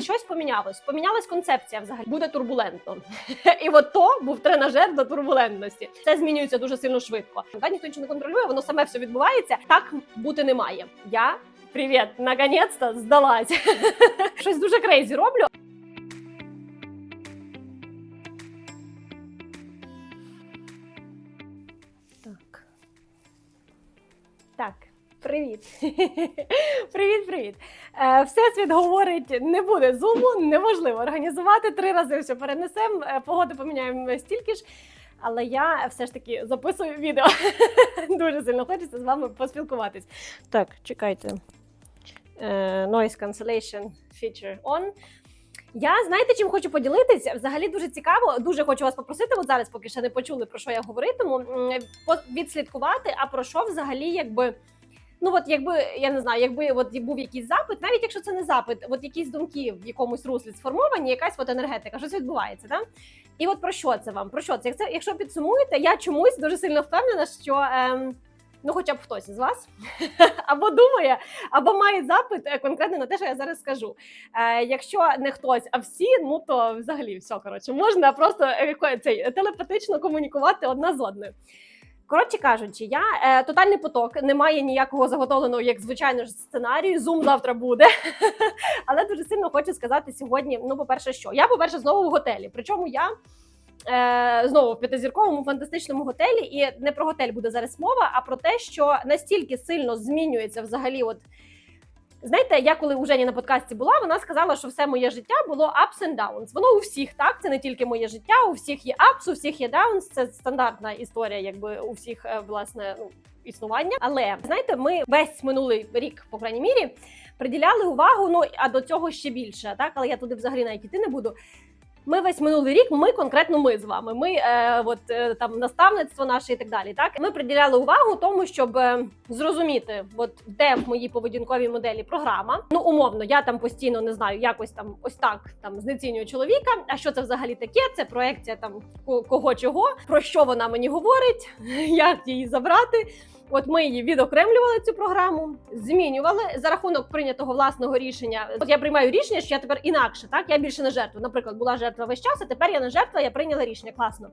щось помінялось. Помінялась концепція взагалі. Буде турбулентно. І от то був тренажер до турбулентності. Це змінюється дуже сильно швидко. Та ніхто нічого не контролює, воно саме все відбувається. Так бути не має. Я привіт, наконець-то здалась. Щось дуже крейзі роблю. Привіт, привіт, привіт. Е, Всесвіт говорить, не буде зуму, неможливо організувати три рази все перенесемо. е, Погоди поміняємо стільки ж. Але я все ж таки записую відео. Дуже сильно хочеться з вами поспілкуватись. Так, чекайте. Е, Noise cancellation feature on. Я знаєте, чим хочу поділитися? Взагалі дуже цікаво. Дуже хочу вас попросити. От зараз, поки ще не почули про що я говоритиму, відслідкувати, а про що взагалі, якби. Ну, от якби я не знаю, якби от був якийсь запит, навіть якщо це не запит, от якісь думки в якомусь руслі сформовані, якась от енергетика, щось відбувається, так? І от про що це вам? Про що це? Як це якщо підсумуєте, я чомусь дуже сильно впевнена, що ем, ну, хоча б хтось із вас або думає, або має запит е, конкретно на те, що я зараз скажу. Е, якщо не хтось, а всі, ну то взагалі все коротше, можна просто е, цей телепатично комунікувати одна з одною. Коротше кажучи, я е, тотальний поток, немає ніякого заготовленого, як звичайно ж сценарію. Зум завтра буде. Але дуже сильно хочу сказати сьогодні. Ну, по-перше, що я, по-перше, знову в готелі. Причому я е, знову в п'ятизірковому фантастичному готелі. І не про готель буде зараз мова, а про те, що настільки сильно змінюється взагалі, от. Знаєте, я коли у Жені на подкасті була, вона сказала, що все моє життя було ups and downs. Воно у всіх так. Це не тільки моє життя, у всіх є ups, у всіх є downs. Це стандартна історія, якби у всіх е, власне ну, існування. Але знаєте, ми весь минулий рік, по крайній мірі, приділяли увагу. Ну а до цього ще більше. Так, але я туди взагалі навіть іти не буду. Ми весь минулий рік, ми конкретно ми з вами. Ми е, от е, там наставництво наше і так далі. Так ми приділяли увагу тому, щоб е, зрозуміти, от де в моїй поведінковій моделі програма. Ну умовно, я там постійно не знаю, якось там ось так там знецінюю чоловіка. А що це взагалі таке? Це проекція там ко- кого чого, про що вона мені говорить, як її забрати. От ми її відокремлювали цю програму, змінювали за рахунок прийнятого власного рішення. От я приймаю рішення, що я тепер інакше, так я більше не жертва. Наприклад, була жертва весь час, а тепер я не жертва, я прийняла рішення. Класно.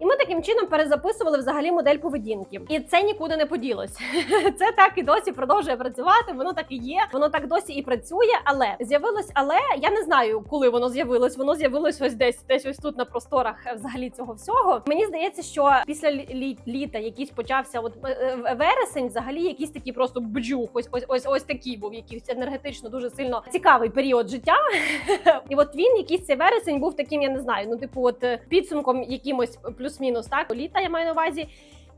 І ми таким чином перезаписували взагалі модель поведінки, і це нікуди не поділось. Це так і досі продовжує працювати. Воно так і є, воно так досі і працює. Але з'явилось, але я не знаю, коли воно з'явилось. Воно з'явилось ось десь, десь ось тут на просторах е, взагалі цього всього. Мені здається, що після лі- лі- літа якийсь почався, от е, е, вересень, взагалі, якийсь такий просто бджух, ось ось ось ось такий був, якийсь енергетично дуже сильно цікавий період життя. І от він, якийсь цей вересень, був таким, я не знаю, ну типу, от підсумком якимось плюс-мінус, так літа я маю на увазі.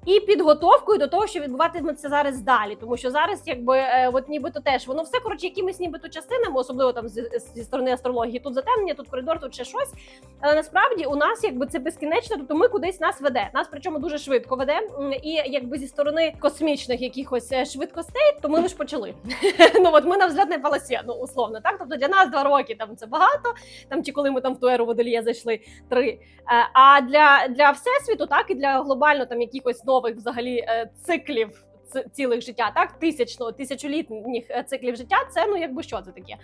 І підготовкою до того, що відбуватиметься зараз далі, тому що зараз, якби е, от нібито теж воно все коротше, якимись нібито частинами, особливо там зі, зі сторони астрології, тут затемнення, тут коридор, тут ще щось. Але насправді у нас якби це безкінечно, тобто ми кудись нас веде. Нас причому дуже швидко веде. І якби зі сторони космічних якихось е, швидкостей, то ми лише почали. ну от ми на взлетній полосі, ну условно, так. Тобто для нас два роки там це багато. Там чи коли ми там в ту еру водолія зайшли три. Е, А для всесвіту, так і для глобально там якихось нових взагалі е, циклів. Цілих життя, так тисячно, тисячолітніх е, циклів життя. Це ну якби що це таке.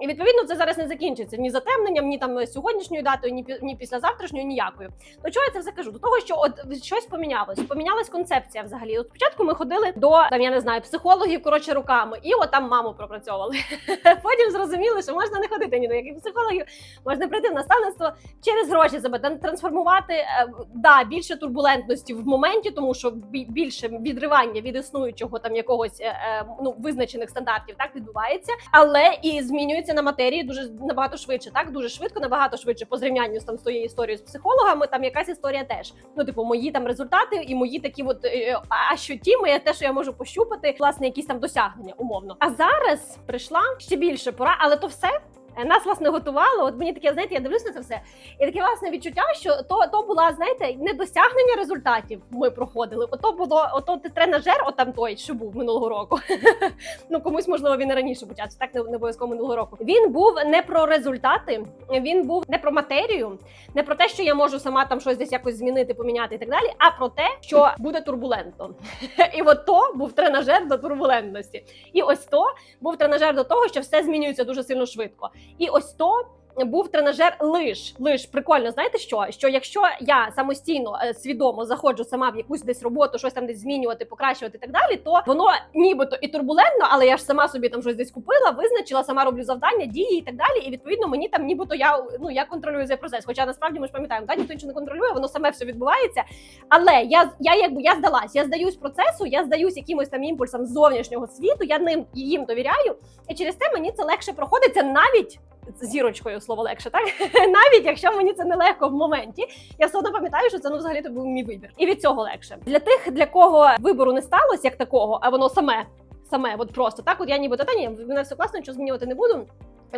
І відповідно це зараз не закінчиться ні затемненням, ні там сьогоднішньою датою, ні ні післязавтрашньою, ніякою. До чого я це все кажу? До того, що от щось помінялось. Помінялась концепція взагалі. От спочатку ми ходили до там, я не знаю, психологів коротше руками, і от там маму пропрацьовували. Потім зрозуміли, що можна не ходити ні до яких психологів, можна прийти в наставництво через гроші себе трансформувати. е, Да, більше турбулентності в моменті, тому що бі- більше відривання від існуючого там якогось е, е, ну визначених стандартів так відбувається, але і змінюється на матерії дуже набагато швидше. Так дуже швидко, набагато швидше по зрівнянню з там тією історією з психологами. Там якась історія теж. Ну, типу, мої там результати і мої такі, от е, а що ті, моє те, що я можу пощупати, власне, якісь там досягнення умовно. А зараз прийшла ще більше пора, але то все. Нас власне готували. От мені таке, знаєте, я дивлюсь на це все, і таке власне відчуття, що то, то була, знаєте, не досягнення результатів. Ми проходили. Ото було ото тренажер, отам той, що був минулого року. ну комусь можливо він і раніше почався, так не, не обов'язково минулого року. Він був не про результати, він був не про матерію, не про те, що я можу сама там щось десь якось змінити, поміняти і так далі, а про те, що буде турбулентно. І от то був тренажер до турбулентності. І ось то був тренажер до того, що все змінюється дуже сильно швидко. І ось то. Був тренажер лиш. Лиш прикольно, знаєте що? Що якщо я самостійно е, свідомо заходжу сама в якусь десь роботу, щось там десь змінювати, покращувати і так далі, то воно нібито і турбулентно, але я ж сама собі там щось десь купила, визначила, сама роблю завдання, дії і так далі. І відповідно мені там нібито я ну я контролюю цей процес. Хоча насправді ми ж пам'ятаємо, да, ніхто нічого не контролює, воно саме все відбувається. Але я я якби я здалась, я здаюсь процесу, я здаюсь якимось там імпульсам зовнішнього світу. Я ним їм довіряю, і через те мені це легше проходиться навіть. Зірочкою слово легше, так навіть якщо мені це нелегко в моменті, я все одно пам'ятаю, що це ну взагалі то був мій вибір, і від цього легше для тих, для кого вибору не сталося як такого, а воно саме саме, от просто так. От я ніби та ні, мене все класно, нічого змінювати не буду.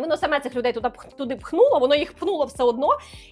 Воно саме цих людей туди туди пхнуло, воно їх пхнуло все одно,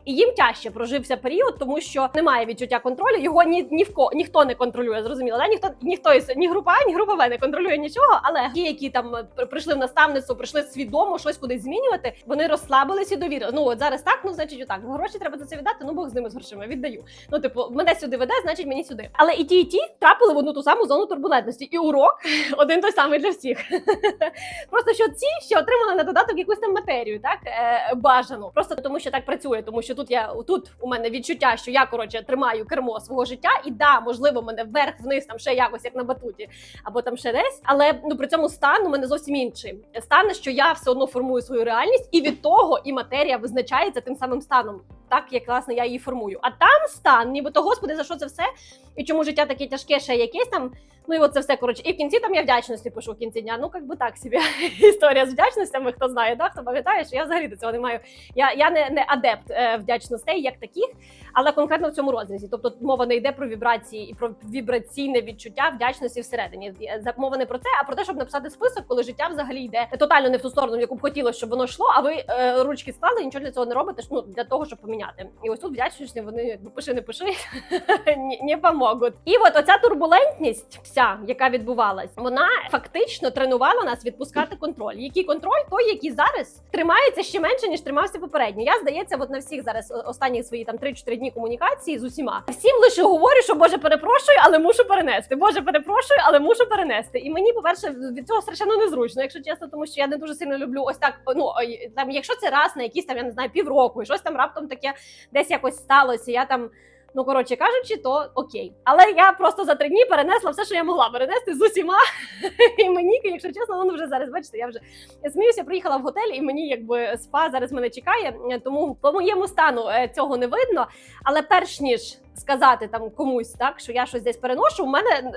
і їм тяжче прожився період, тому що немає відчуття контролю. Його ні, ні в ко ніхто не контролює. Зрозуміло, да? ніхто ніхто із ні група, ні група В не контролює нічого. Але ті, які там е, прийшли в наставництво, прийшли свідомо щось кудись змінювати. Вони розслабились і довірили. Ну от зараз так, ну значить, отак. Гроші треба за це віддати. Ну Бог з ними з грошима віддаю. Ну, типу, мене сюди веде, значить мені сюди. Але і ті, і ті трапили в одну ту саму зону турбулентності. І урок один той самий для всіх. Просто що ці ще отримали на додаток якусь там матерію, так е, бажану. Просто тому, що так працює, тому що тут я тут у мене відчуття, що я коротше тримаю кермо свого життя, і да, можливо, мене вверх-вниз там ще якось як на батуті, або там ще десь. Але ну при цьому стан у мене зовсім інший. Стан, що я все одно формую свою реальність, і від того і матерія визначається тим самим станом. Так як власне я її формую. А там стан, нібито господи, за що це все? І чому життя таке тяжке, ще якесь там. Ну і от це все коротше. І в кінці там я вдячності пишу в кінці дня. Ну як би так собі історія з вдячностями. Хто знає, да? хто пам'ятає, що я взагалі до цього не маю. Я, я не, не адепт е, вдячностей як таких, але конкретно в цьому розрізі. Тобто мова не йде про вібрації і про вібраційне відчуття вдячності всередині. Мова не про це, а про те, щоб написати список, коли життя взагалі йде тотально не в ту сторону, в яку б хотілося, щоб воно йшло. А ви е, ручки склали, нічого для цього не робите. Ну для того, щоб поміняти. І ось тут вдячності вони ну, пиши, не пиши, не помогуть. І от оця турбулентність, вся, яка відбувалась, вона фактично тренувала нас відпускати контроль. Який контроль? Той, який зараз тримається ще менше ніж тримався попередньо. Я здається, от на всіх зараз останні свої там 3-4 дні комунікації з усіма. Всім лише говорю, що Боже, перепрошую, але мушу перенести. Боже, перепрошую, але мушу перенести. І мені, по-перше, від цього страшенно незручно, якщо чесно, тому що я не дуже сильно люблю ось так. Ну там, якщо це раз на якісь там, я не знаю, півроку, і щось там раптом таке десь якось сталося. Я там. Ну, коротше кажучи, то окей. Але я просто за три дні перенесла все, що я могла перенести з усіма. І мені, якщо чесно, воно вже зараз, бачите, я вже я сміюся, приїхала в готель, і мені якби спа зараз мене чекає. Тому по моєму стану е, цього не видно. Але перш ніж сказати там комусь, так що я щось десь переношу, у мене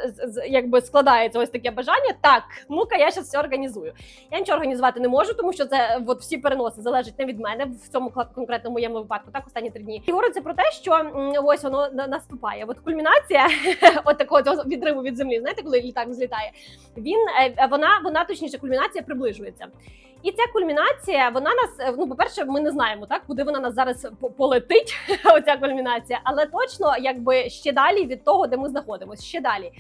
якби складається ось таке бажання. Так, ну-ка, я зараз все організую. Я нічого організувати не можу, тому що це от всі переноси залежать не від мене в цьому конкретному моєму випадку. Так, останні три дні. І говориться про те, що ось воно на- наступає. От кульмінація от такого відриву від землі. Знаєте, коли літак злітає, він е, вона, вона точніше, кульмінація приближується. І ця кульмінація, вона нас е, ну, по-перше, ми не знаємо, так куди вона нас зараз полетить. Оця кульмінація, але точно якби ще далі від того, де ми знаходимося, ще далі.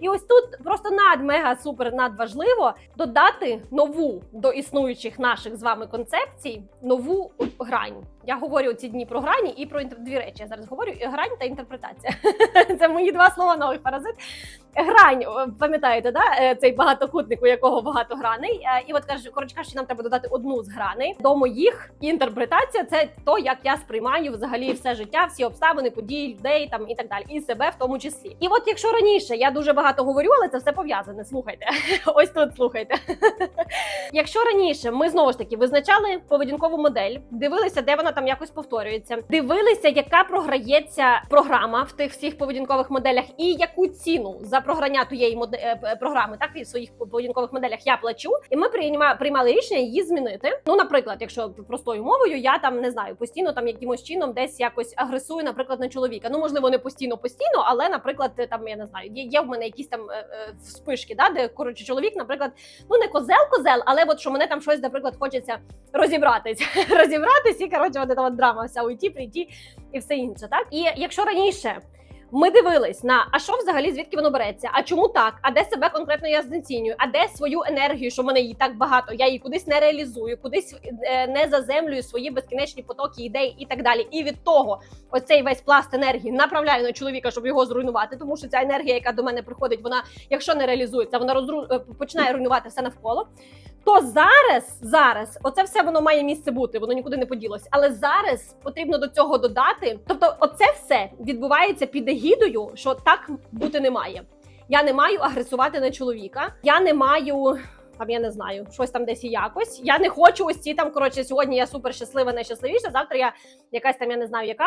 І ось тут просто над мега супер надважливо додати нову до існуючих наших з вами концепцій нову грань. Я говорю ці дні про грані і про дві речі. Я зараз говорю грань та інтерпретація. Це мої два слова нових паразит. Грань, пам'ятаєте, да? Е, цей багатокутник, у якого багатограний. Е, І от кажу, коротше кажучи, нам треба додати одну з граней до моїх. Інтерпретація це то, як я сприймаю взагалі все життя, всі обставини, події, людей там і так далі, і себе в тому числі. І от якщо раніше я дуже багато говорю, але це все пов'язане. Слухайте, ось тут слухайте. Якщо раніше ми знову ж таки визначали поведінкову модель, дивилися, де вона там якось повторюється, дивилися, яка програється програма в тих всіх поведінкових моделях, і яку ціну за програння тієї е, програми, так і в своїх поведінкових моделях я плачу, і ми прийма- приймали рішення її змінити. Ну, наприклад, якщо простою мовою, я там не знаю, постійно там якимось чином десь якось агресую, наприклад, на чоловіка. Ну можливо, не постійно, постійно, але, наприклад, там я не знаю, є, є в мене якісь там е, е, вспишки, да, де коротше чоловік, наприклад, ну не козел, козел, але от що мене там щось, наприклад, хочеться розібратись, розібратись, і коротше, от от драма вся уйти, прийти і все інше. Так і якщо раніше. Ми дивились на а що взагалі звідки воно береться? А чому так? А де себе конкретно я знецінюю? А де свою енергію, що в мене її так багато? Я її кудись не реалізую, кудись е, не заземлюю свої безкінечні потоки ідей і так далі. І від того, оцей весь пласт енергії направляю на чоловіка, щоб його зруйнувати, тому що ця енергія, яка до мене приходить, вона, якщо не реалізується, вона розру... е, починає руйнувати все навколо. То зараз, зараз, оце все воно має місце бути, воно нікуди не поділось. Але зараз потрібно до цього додати. Тобто, оце все відбувається під егідою, що так бути не має. Я не маю агресувати на чоловіка. Я не маю. Там я не знаю, щось там десь і якось. Я не хочу ось ці там. Коротше, сьогодні я супер щаслива, найщасливіша. Завтра я якась там, я не знаю, яка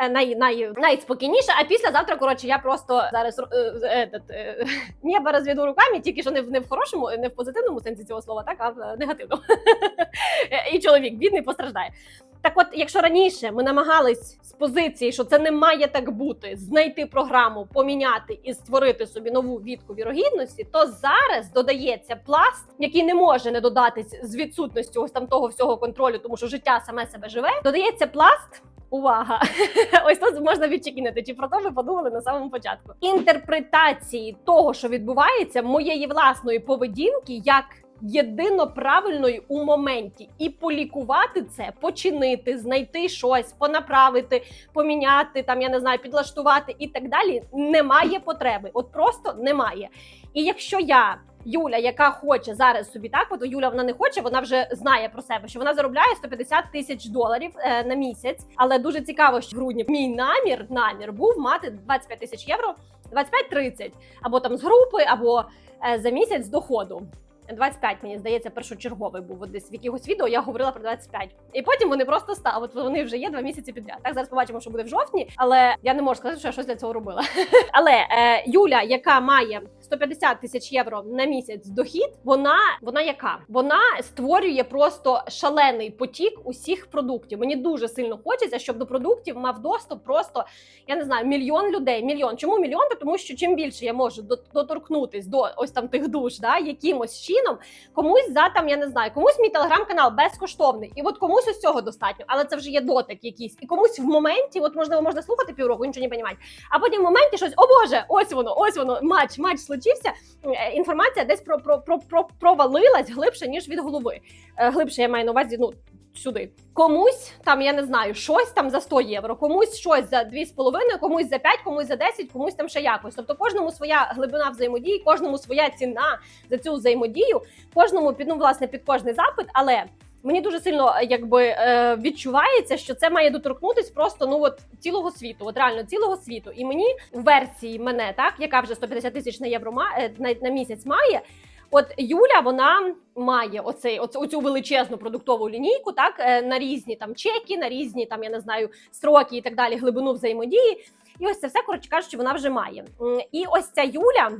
е, най, най, найспокійніша. А післязавтра, коротше, я просто зараз е, е, небо розведу руками, тільки що не в не в хорошому, не в позитивному сенсі цього слова, так а в негативному. І чоловік бідний постраждає. Так, от, якщо раніше ми намагались з позиції, що це не має так бути, знайти програму, поміняти і створити собі нову відку вірогідності, то зараз додається пласт, який не може не додатись з відсутністю ось там того всього контролю, тому що життя саме себе живе. Додається пласт. Увага! Ось тут можна відчекінити, чи про то ви подумали на самому початку. Інтерпретації того, що відбувається, моєї власної поведінки, як єдино правильної у моменті, і полікувати це, починити, знайти щось, понаправити, поміняти там, я не знаю, підлаштувати і так далі. Немає потреби. От просто немає. І якщо я. Юля, яка хоче зараз собі так, от Юля вона не хоче, вона вже знає про себе, що вона заробляє 150 тисяч доларів е, на місяць. Але дуже цікаво, що в грудні мій намір намір був мати 25 тисяч євро, 25-30, або там з групи, або е, за місяць з доходу. 25, мені здається, першочерговий був десь в якихось відео. Я говорила про 25. І потім вони просто стали. От вони вже є два місяці підряд. Так зараз побачимо, що буде в жовтні, але я не можу сказати, що я щось для цього робила. Але е, Юля, яка має 150 тисяч євро на місяць дохід, вона вона яка? Вона створює просто шалений потік усіх продуктів. Мені дуже сильно хочеться, щоб до продуктів мав доступ просто я не знаю, мільйон людей. Мільйон. Чому мільйон? Тому що чим більше я можу доторкнутись до ось там тих душ, да, якимось чином, комусь за там, я не знаю, комусь мій телеграм-канал безкоштовний, і от комусь ось цього достатньо, але це вже є дотик якийсь, і комусь в моменті, от можливо, можна слухати півроку, нічого не розуміти, а потім в моменті щось, о Боже, ось воно, ось воно, матч, матч случився. Е, Інформація десь про, про, про, про провалилась глибше ніж від голови. Е, Глибше я маю на увазі, ну. Сюди комусь там я не знаю, щось там за 100 євро, комусь щось за 2,5, комусь за 5, комусь за 10, комусь там ще якось. Тобто кожному своя глибина взаємодії, кожному своя ціна за цю взаємодію, кожному під ну, власне під кожний запит. Але мені дуже сильно якби е, відчувається, що це має доторкнутись просто ну от цілого світу, от реально цілого світу. І мені в версії мене, так яка вже 150 тисяч на євро е, на, на місяць має. От Юля вона має оцей оцю, величезну продуктову лінійку, так е, на різні там чеки, на різні там я не знаю строки і так далі, глибину взаємодії. І ось це все коротше кажучи, вона вже має. І ось ця Юля.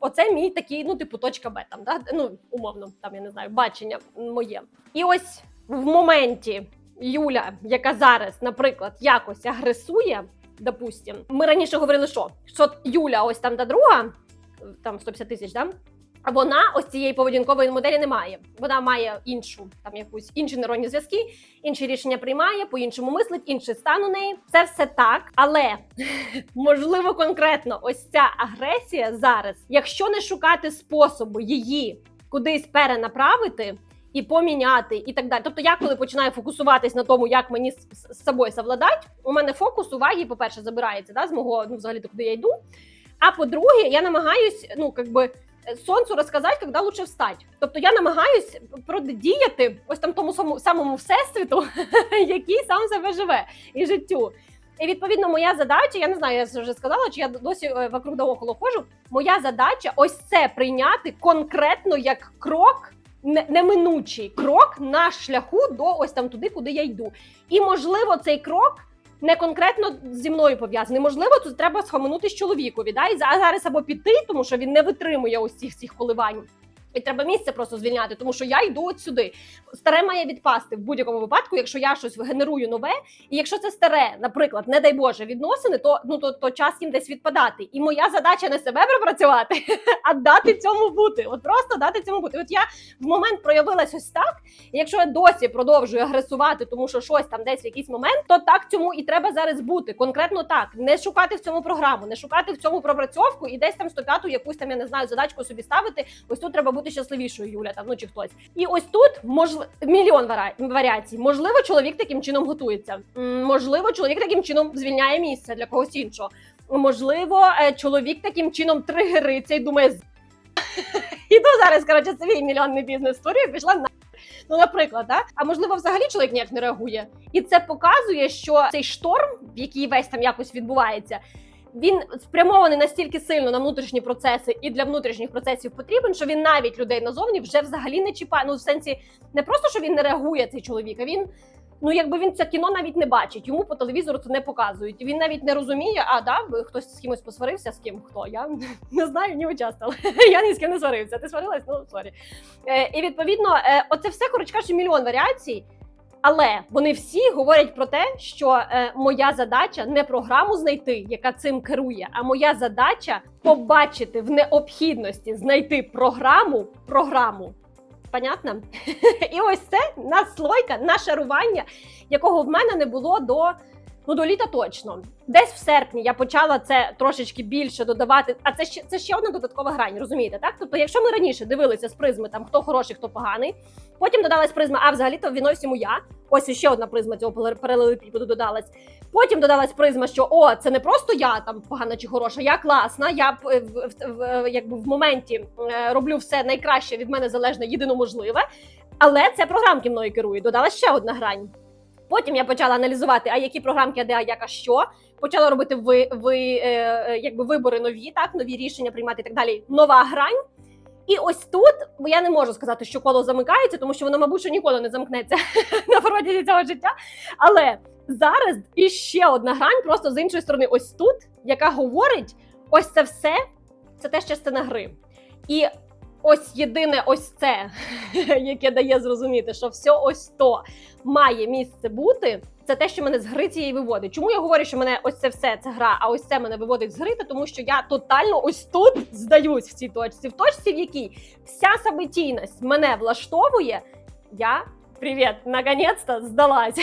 Оце мій такий, ну, типу, точка Б, там, да? ну, умовно, там я не знаю, бачення моє. І ось в моменті Юля, яка зараз, наприклад, якось агресує, допустим, ми раніше говорили, що, що Юля, ось там та друга, там 150 тисяч, да? Вона ось цієї поведінкової моделі не має. Вона має іншу там якусь інші нейронні зв'язки, інші рішення приймає, по-іншому мислить, інший стан у неї. Це все так, але можливо конкретно ось ця агресія зараз, якщо не шукати способу її кудись перенаправити. І поміняти, і так далі. Тобто, я коли починаю фокусуватись на тому, як мені з, собою совладати, у мене фокус уваги, по-перше, забирається да, з мого ну, взагалі, куди я йду. А по-друге, я намагаюсь, ну якби сонцю розказати, коли лучше встати. Тобто я намагаюсь продіяти ось там тому самому, всесвіту, який сам себе живе і життю. І відповідно, моя задача, я не знаю, я вже сказала, чи я досі е, вокруг да около ходжу. Моя задача ось це прийняти конкретно як крок. Неминучий крок на шляху до ось там туди, куди я йду. І можливо, цей крок не конкретно зі мною пов'язаний. Можливо, тут треба схаменути чоловікові, да? і за- зараз або піти, тому що він не витримує усіх цих коливань. І треба місце просто звільняти, тому що я йду от сюди. Старе має відпасти в будь-якому випадку, якщо я щось генерую нове, і якщо це старе, наприклад, не дай Боже, відносини, то ну то, то час їм десь відпадати. І моя задача не себе пропрацювати, а дати цьому бути. От просто дати цьому бути. От я в момент проявилась ось так. І якщо я досі продовжую агресувати, тому що щось там десь в якийсь момент, то так цьому і треба зараз бути. Конкретно так, не шукати в цьому програму, не шукати в цьому пропрацьовку і десь там 105-ту якусь там я не знаю задачку собі ставити. Ось тут треба бути щасливішою, Юля, там ну чи хтось. І ось тут можливо мільйон варіацій. Можливо, чоловік таким чином готується. Можливо, чоловік таким чином звільняє місце для когось іншого. Можливо, е, чоловік таким чином тригериться і думає, іду зараз, коротше, свій мільйонний бізнес створюю, пішла на. Ну, наприклад, да? а можливо, взагалі чоловік ніяк не реагує. І це показує, що цей шторм, який весь там якось відбувається, він спрямований настільки сильно на внутрішні процеси і для внутрішніх процесів потрібен, що він навіть людей назовні вже взагалі не чіпає. Ну, в сенсі, не просто що він не реагує цей чоловік, а він. Ну, якби він це кіно навіть не бачить, йому по телевізору це не показують. Він навіть не розуміє, а да, хтось з кимось посварився, з ким хто. Я не знаю, ні участвувала. Я ні з ким не сварився. Ти сварилась? Ну сорі. Е, і відповідно, е, оце все коротше кажучи, мільйон варіацій. Але вони всі говорять про те, що е, моя задача не програму знайти, яка цим керує, а моя задача побачити в необхідності знайти програму програму. Понятно? І ось це наслойка, нашарування, якого в мене не було до. Ну, до літа точно. Десь в серпні я почала це трошечки більше додавати. А це ще це ще одна додаткова грань, розумієте? Так? Тобто, якщо ми раніше дивилися з призми, там хто хороший, хто поганий, потім додалась призма, а взагалі-то віною всьому я. Ось ще одна призма цього паралелепіпеду додалась. Потім додалась призма, що о, це не просто я там погана чи хороша, я класна. Я е, в, в, в, якби в моменті е, роблю все найкраще від мене залежне, єдино можливе. Але це програмки мною керують. Додала ще одна грань. Потім я почала аналізувати, а які програмки, а де а як, а що. Почала робити ви, ви, е, е, якби вибори нові, так, нові рішення приймати і так далі. Нова грань. І ось тут я не можу сказати, що коло замикається, тому що воно, мабуть, що ніколи не замкнеться на протязі цього життя. Але зараз іще одна грань, просто з іншої сторони, ось тут, яка говорить: ось це все, це теж частина гри. І ось єдине, ось це, яке дає зрозуміти, що все ось то має місце бути. Це те, що мене з гри цієї виводить. Чому я говорю, що мене ось це все це гра, а ось це мене виводить з гри? Та Тому що я тотально ось тут здаюсь в цій точці, в точці, в якій вся самотійність мене влаштовує. Я привіт, наконець-то здалась.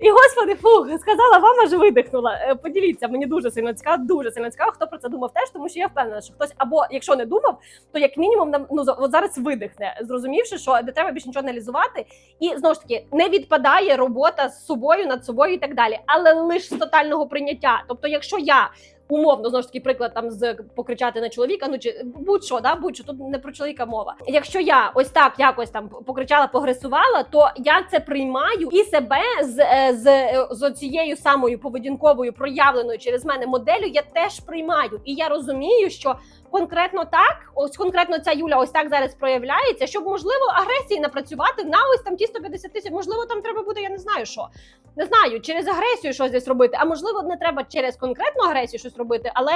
І господи, фух, сказала вам, аж видихнула. Е, Поділіться, мені дуже сильно цікаво, дуже сильно цікаво, хто про це думав теж, тому що я впевнена, що хтось або якщо не думав, то як мінімум нам ну от зараз видихне, зрозумівши, що не треба більше нічого аналізувати, і знову ж таки не відпадає робота з собою над собою і так далі, але лише з тотального прийняття. Тобто, якщо я. Умовно, знову ж таки, приклад там з покричати на чоловіка, ну чи будь-що, да, будь-що, тут не про чоловіка мова. Якщо я ось так якось там покричала, погресувала, то я це приймаю і себе з, е, з, е, з цією самою поведінковою проявленою через мене моделлю я теж приймаю. І я розумію, що конкретно так, ось конкретно ця Юля ось так зараз проявляється, щоб можливо агресії напрацювати на ось там ті 150 тисяч. Можливо, там треба буде, я не знаю що. Не знаю, через агресію щось десь робити, а можливо, не треба через конкретну агресію щось робити, але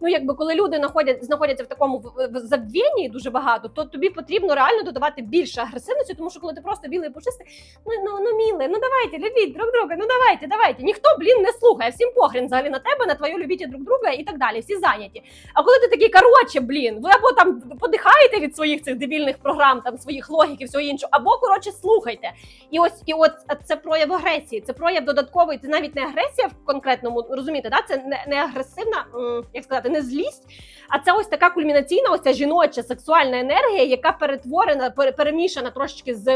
ну якби коли люди знаходять, знаходяться в такому забвінні дуже багато, то тобі потрібно реально додавати більше агресивності, тому що коли ти просто білий пушистий, ну ну ну міле, ну давайте, любіть друг друга, ну давайте, давайте. Ніхто, блін, не слухає, всім похрен взагалі на тебе, на твою любіть друг друга і так далі. Всі зайняті. А коли ти такий коротше, блін, ви або там подихаєте від своїх цих дебільних програм, там своїх логік і всього іншого, або коротше слухайте. І ось і от це прояв агресії, це прояв додатковий. Це навіть не агресія в конкретному розумієте, да? це не, не агресивна, як сказати, не злість, а це ось така кульмінаційна, ось ця жіноча сексуальна енергія, яка перетворена, перемішана трошечки з.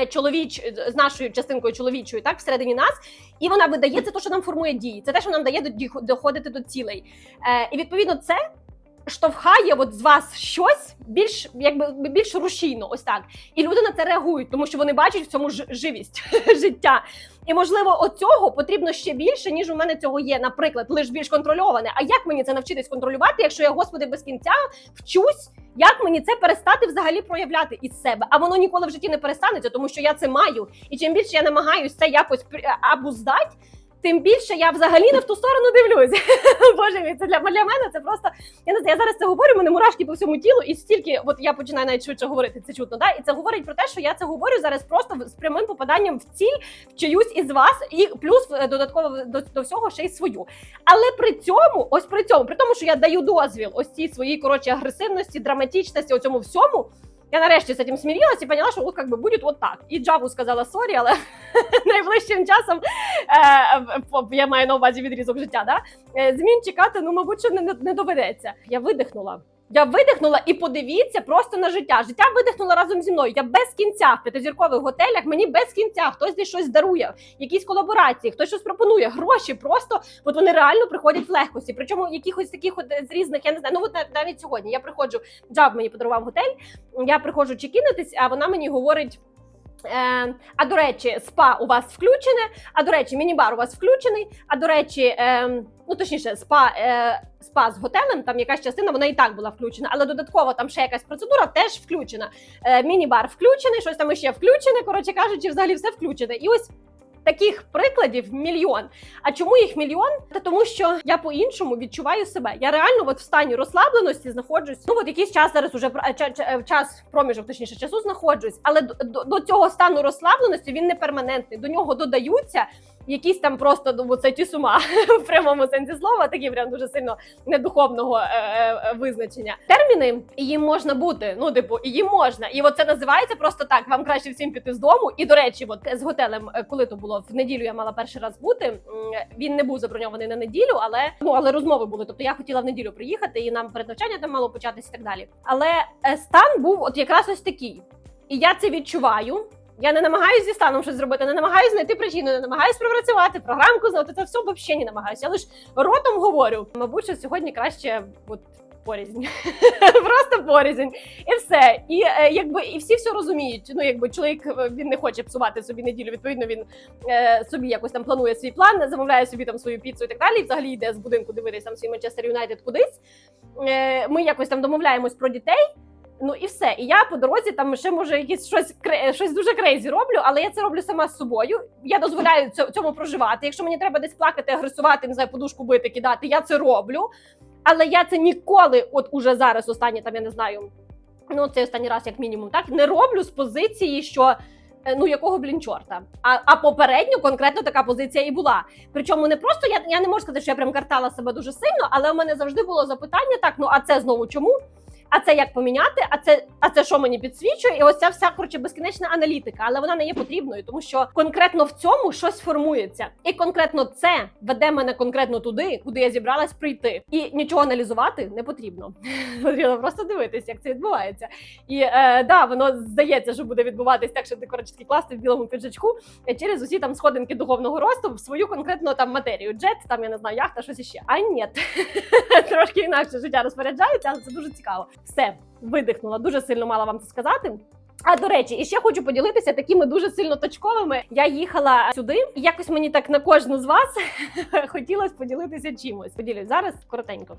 е, Чоловіч з нашою частинкою чоловічою, так всередині нас, і вона видає це, те, що нам формує дії. Це те, що нам дає доходити до цілей. Е, і відповідно це штовхає от з вас щось більш якби більш рушійно, ось так. І люди на це реагують, тому що вони бачать в цьому живість життя. І можливо, оцього потрібно ще більше, ніж у мене цього є. Наприклад, лиш більш контрольоване. А як мені це навчитись контролювати, якщо я, господи, без кінця вчусь? Як мені це перестати взагалі проявляти із себе? А воно ніколи в житті не перестанеться, тому що я це маю. І чим більше я намагаюся це якось або здати, тим більше я взагалі не в ту сторону дивлюсь. Боже мій, це для, для мене це просто. Я не знаю, я зараз це говорю, мене мурашки по всьому тілу, і стільки, от я починаю навіть швидше говорити, це чутно. Да? І це говорить про те, що я це говорю зараз просто з прямим попаданням в ціль, в чиюсь із вас, і плюс е, додатково до, до всього ще й свою. Але при цьому, ось при цьому, при тому, що я даю дозвіл ось цій своїй коротше агресивності, драматичності, оцьому всьому. Я нарешті з цим смирилась і поняла, що от как би буде от так. І Джаву сказала сорі, але найближчим часом я маю на увазі відрізок життя. Да? Е, Змін чекати, ну мабуть, що не- не доведеться. Я видихнула. Я видихнула і подивіться просто на життя. Життя видихнуло разом зі мною. Я без кінця в п'ятизіркових готелях. Мені без кінця хтось десь щось дарує, якісь колаборації, хтось щось пропонує. Гроші просто от вони реально приходять в легкості. Причому якихось таких от з різних, я не знаю. Ну от навіть сьогодні я приходжу. Джаб мені подарував готель. Я приходжу чекінитись, а вона мені говорить. Е, а до речі, спа у вас включене. А до речі, міні-бар у вас включений. А до речі, е, ну точніше, спа, е, спа з готелем, там якась частина, вона і так була включена, але додатково там ще якась процедура теж включена. Е, міні-бар включений, щось там ще включене. Коротше кажучи, взагалі все включене. І ось. Таких прикладів мільйон. А чому їх мільйон? Та тому, що я по-іншому відчуваю себе. Я реально от в стані розслабленості знаходжусь. Ну от якийсь час зараз уже ча- ча- час проміжок, точніше часу знаходжусь, але до, до, до цього стану розслабленості він не перманентний. До нього додаються якісь там просто ну, це ті сума в прямому сенсі слова, такі прям дуже сильно недуховного е, е, визначення. Терміни їм можна бути. Ну, типу, їм можна. І от це називається просто так. Вам краще всім піти з дому. І до речі, от з готелем, е, коли то було в неділю, я мала перший раз бути. Він не був заброньований на неділю, але ну але розмови були. Тобто я хотіла в неділю приїхати, і нам перед навчанням там мало початися і так далі. Але е, стан був от якраз ось такий. І я це відчуваю. Я не намагаюся зі станом щось зробити, не намагаюся знайти причину, не намагаюся пропрацювати, програмку знати. Це все взагалі не намагаюся. Я лише ротом говорю. Мабуть, що сьогодні краще от порізень. Просто порізень. І все. І е, якби і всі все розуміють. Ну, якби чоловік е, він не хоче псувати собі неділю. Відповідно, він е, собі якось там планує свій план, замовляє собі там свою піцу і так далі. І взагалі йде з будинку дивитись там свій Манчестер Юнайтед кудись. Е, ми якось там домовляємось про дітей. Ну і все. І я по дорозі там ще може якісь щось щось дуже крейзі роблю, але я це роблю сама з собою. Я дозволяю цьо- цьому проживати. Якщо мені треба десь плакати, агресувати, не знаю, подушку бити, кидати, я це роблю. Але я це ніколи, от уже зараз, останні там я не знаю. Ну, це останній раз, як мінімум, так не роблю з позиції, що е, ну якого блін чорта. А, а попередньо конкретно така позиція і була. Причому не просто я, я не можу сказати, що я прям картала себе дуже сильно, але у мене завжди було запитання: так, ну а це знову чому? А це як поміняти? А це, а це що мені підсвічує? І ось ця вся коротше безкінечна аналітика, але вона не є потрібною, тому що конкретно в цьому щось формується, і конкретно це веде мене конкретно туди, куди я зібралась прийти, і нічого аналізувати не потрібно. Потрібно просто дивитись, як це відбувається. І е, да, воно здається, що буде відбуватись так, що ти коротше класти в білому піджачку е, через усі там сходинки духовного росту в свою конкретну там матерію. Джет, там я не знаю, яхта, щось іще. А ні, трошки інакше життя розпоряджається, але це дуже цікаво. Все, видихнула. Дуже сильно мала вам це сказати. А до речі, і ще хочу поділитися такими дуже сильно точковими. Я їхала сюди, і якось мені так на кожну з вас хотілося поділитися чимось. Поділюсь зараз коротенько.